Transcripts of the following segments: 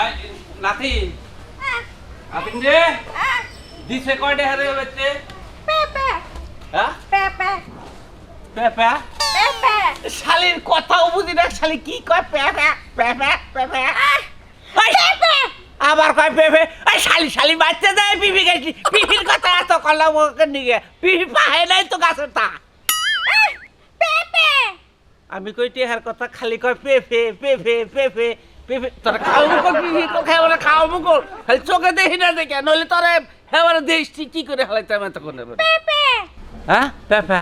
I নাতি। নাতিন রে দিছে কয়টা হারে বেচে? হ্যাঁ? পেপা। শালির কথাও বুঝি না শালি কি কয়? পেপা পেপা পেপা। আবার কয় পেপে? এই শালি শালি বাচ্চা যায় পিপি গেছি। পিপির কথা এত করলাম ওকে নিগে পিপি পাহে নাই তো গাছের তা আমি কই টেহার কথা খালি কয় পেপে পেপে পেপে। পেপে তোর খাও মুকল পিপি তো না খাও মুকল? খালি চোখে দেখি না দেখে নইলে তোরে হেবার দেশ কি করে হালাইতে আমি তখন হ্যাঁ? পেপে?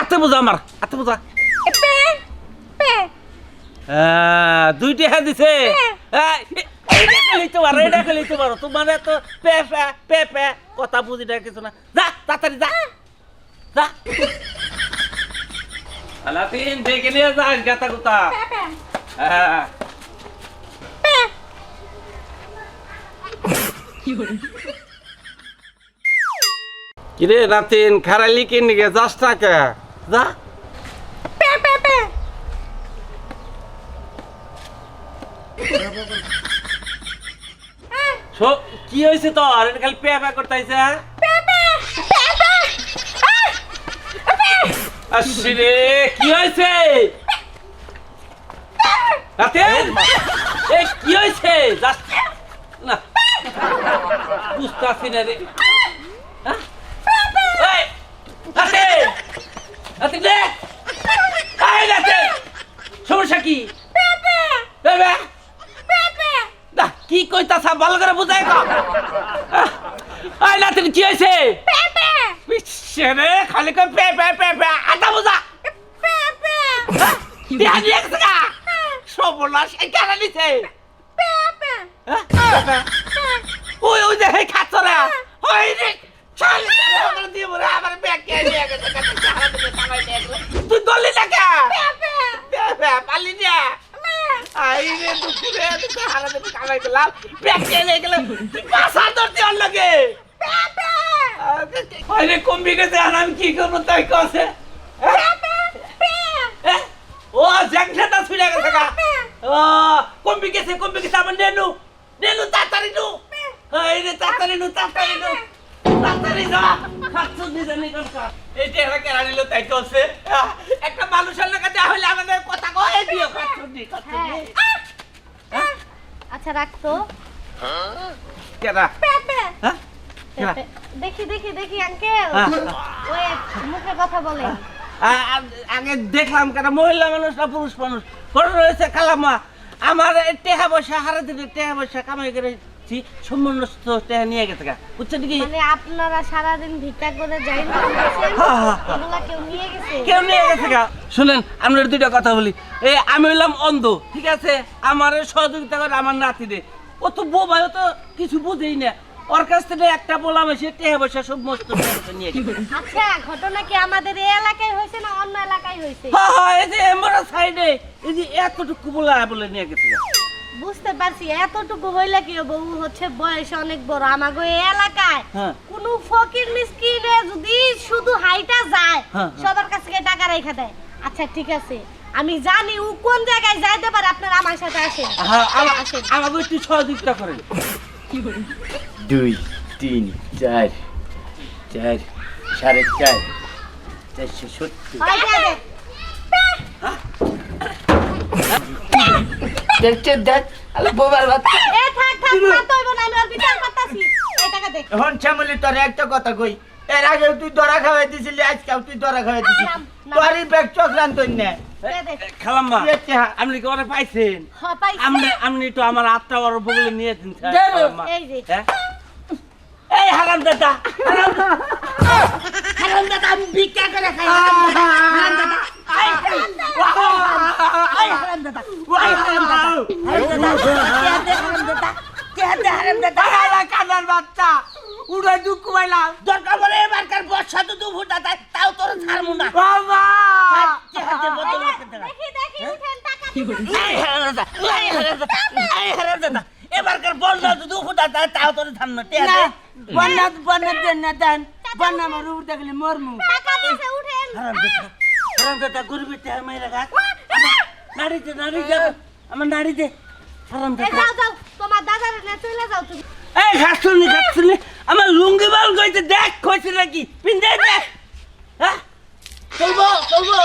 আতে বুঝা আমার আতে বুঝা। দুইটি হ্যাঁ দিছে। এটা তোমার পেপে পেপে কথা বুঝি না কিছু না। যা তাড়াতাড়ি যা। যা। আলাতিন দেখে নিয়ে যাস গাতা গুতা। হ্যাঁ। কিরে নাতিন খারালি কিনে গে যাস না কে? যা। কি হয়েছে তোর? এটা খালি পে পে করতেছে আশ্রে কি হয়েছে রাতে এ কি হয়েছে না। বুঝতেছি না রে। হ্যাঁ? সমস্যা কি? না কি কইতাছা ভালো করে বুঝাই আই নাতিন কি হয়েছে খালি কই পে পে পে পে আটা বুঝা গা। সর্বনাশ কেন নিছে? হ্যাঁ? ওই ওই যে হে খাচ্ছ না ওই রে কে তুই দলি না কে? পালি না। আই রে দুঃখী রে তুই হারা দিকে কামাই গেলাম ব্যাগ কে নিয়ে গেল তুই পাশা ধরতে অন্য লাগে। আরে কমবি গেছে আর আমি কি করব তাই কছে ও জ্যাংসাটা ছুড়ে গেছে ও কমবি গেছে কমবি গেছে আমার নেনু। নেনু তাড়াতাড়ি নু। তাড়াতাড়ি নু তাড়াতাড়ি নু। তাড়াতাড়ি যা খাচ্ছ দিছে নি এই যে কেরা নিল তাই কছে একটা মানুষের লোকে যা হইলে আমাদের কথা কয়ে দিও খাচ্ছ দি খাচ্ছ দি। আচ্ছা রাখতো কেরা? হ্যাঁ? দেখি দেখি দেখি আঙ্কেল। হ্যাঁ। ওই মুখে কথা বলে। আগে দেখলাম কেন মহিলা মানুষ না পুরুষ মানুষ। পরে রয়েছে কালামা আমার টেহা পয়সা হারা দিনে টেহা পয়সা কামাই সমস্ত টেহা নিয়ে গেছে গা। বুঝছেন কি মানে আপনারা সারাদিন ভিক্ষা করে যাই না কেউ নিয়ে গেছে? কেউ নিয়ে গেছে গা। শুনেন আমরা দুইটা কথা বলি। এই আমি হইলাম অন্ধ ঠিক আছে? আমার সহযোগিতা করে আমার নাতি দে। ও তো বোবাই তো কিছু বুঝেই না। ওর কাছ থেকে একটা বললাম এসে টেহা পয়সা টেহা পয়সা নিয়ে আচ্ছা ঘটনা কি আমাদের এই এলাকায় হয়েছে না অন্য এলাকায় হয়েছে? হ্যাঁ হ্যাঁ এই যে এমরা সাইডে এই যে এতটুকু বলে বলে নিয়ে গেছে বুঝতে পারছি এতটুকু হইলে কি বউ হচ্ছে বয়স অনেক বড়। আমাগো এই এলাকায় হ্যাঁ। কোন ফকির মিসকিনে যদি শুধু হাইটা যায় হ্যাঁ, হ্যাঁ। সবার কাছ থেকে টাকা রেখে দেয়। আচ্ছা ঠিক আছে। আমি জানি ও কোন জায়গায় যাইতে পারে আপনার আমার সাথে হ্যাঁ আসেন। আমাকে একটু সহযোগিতা করেন। দুই তিন চার চার সাড়ে চার চারশো সত্তর। হয় যাবে। দেখ আলে বোবার বাচ্চা। এ থাক থাক মারতে হইব না আমি আর বিচার করতাছি। এই টাকা দে। এখন শ্যামলি তোর একটা কথা কই। এর আগে তুই দরা খাওয়াই দিছিলি আজকাল তুই দরা খাওয়াই দিছিস। তোরই ব্যাগ চক্রান্ত না খালাম্মা কি আপনি কি ওরা পাইছেন? হয় পাইছি। আপনি আপনি তো আমার আটটা বড় বগলে নিয়ে দিন স্যার, এই যে। হ্যাঁ? এই হারাম দাদা হারাম হারাম দাদা আমি ভিক্ষা করে খাই। হারাম দাদা। এই, হারাম দাদা এই, হারাম দাদা হারাম দাদা কে হারাম দাদা আলা কানার বাচ্চা উড়াই দুঃখ পাইলাম দরকার পড়ে এবারকার বর্ষা তো দু ফুটা তাও তোর ছাড়বো না বাবা এবারকার বর্ষা তো দু ফুটা তাও তোর ছাড়বো না বন্যা বন্যা দেন দেন বন্যা আমার উপর দেখলে মরমু হারাম দাদা দাদা মাইরা গাছ নাড়ি দে নাড়ি দে আমার নাড়ি দে এই দাদা যাও যাও তোমার দাদা না চলে যাও তুমি। এই খাচ্ছনি খাচ্ছনি আমার লুঙ্গি বাল কইতে দেখ কইছে নাকি? পিন্দে দেখ হ্যাঁ? চলবো চলবো।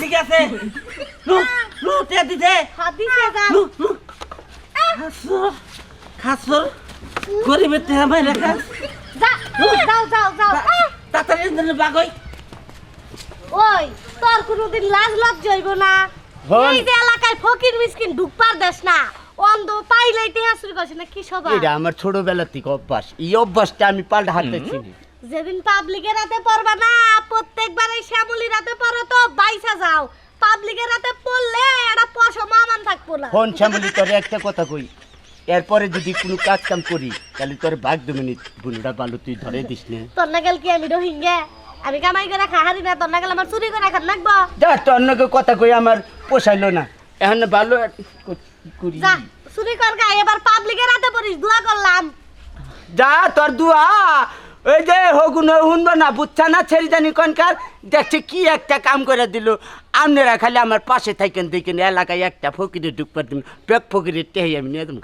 ঠিক আছে। লু লু তে দিতে। হাত দিছে যাও। লু লু খাসর খাসর গরিবের তে আমায় রেখা যা যাও যাও যাও। আহ! তাড়াতাড়ি বাগই। ওই। তোর কোনোদিন লাজ লজ্জ হইব না। হন। এই যে এলাকায় ফকির মিসকিন ঢুকপার দেশ না অন্ধ পাইলেই টেহা শুরু করছে না কি সবা এটা আমার ছোটবেলা থেকে অভ্যাস। এই অভ্যাসটা আমি পাল্টা হাতে চিনি। যেদিন পাবলিকের রাতে পড়বা না প্রত্যেকবার এই শ্যামলি রাতে পড়ো তো বাইসা যাও। পাবলিকের রাতে পড়লে এটা পশম আমান থাকব না। ফোন শ্যামলি তোর একটা কথা কই। এরপরে যদি কোনো কাজ কাম করি তাহলে তোর ভাগ দু মিনিট বুনুটা বালু তুই ধরে দিস না। তোর নাগাল কি আমি রোহিঙ্গা? আমি কামাই করে খাহারি না তোর নাগাল আমার চুরি করে খান নাকবো যা তোর নাকি কথা কই আমার পোষাইলো না। এখন ভালো করি যা চুরি কর গা এবার পাবলিকের রাতে পড়িস দোয়া করলাম। যা তোর দুয়া। ওই যে হগুন শুনব না বুঝছা না ছেড়ে জানি কনকার দেখছে কি একটা কাম করে দিল। আপনারা খালি আমার পাশে থাকেন দেখেন এলাকায় একটা ফকিরে ঢুকবার দিন পেক ফকিরের টেহে আমি নিয়ে তুমি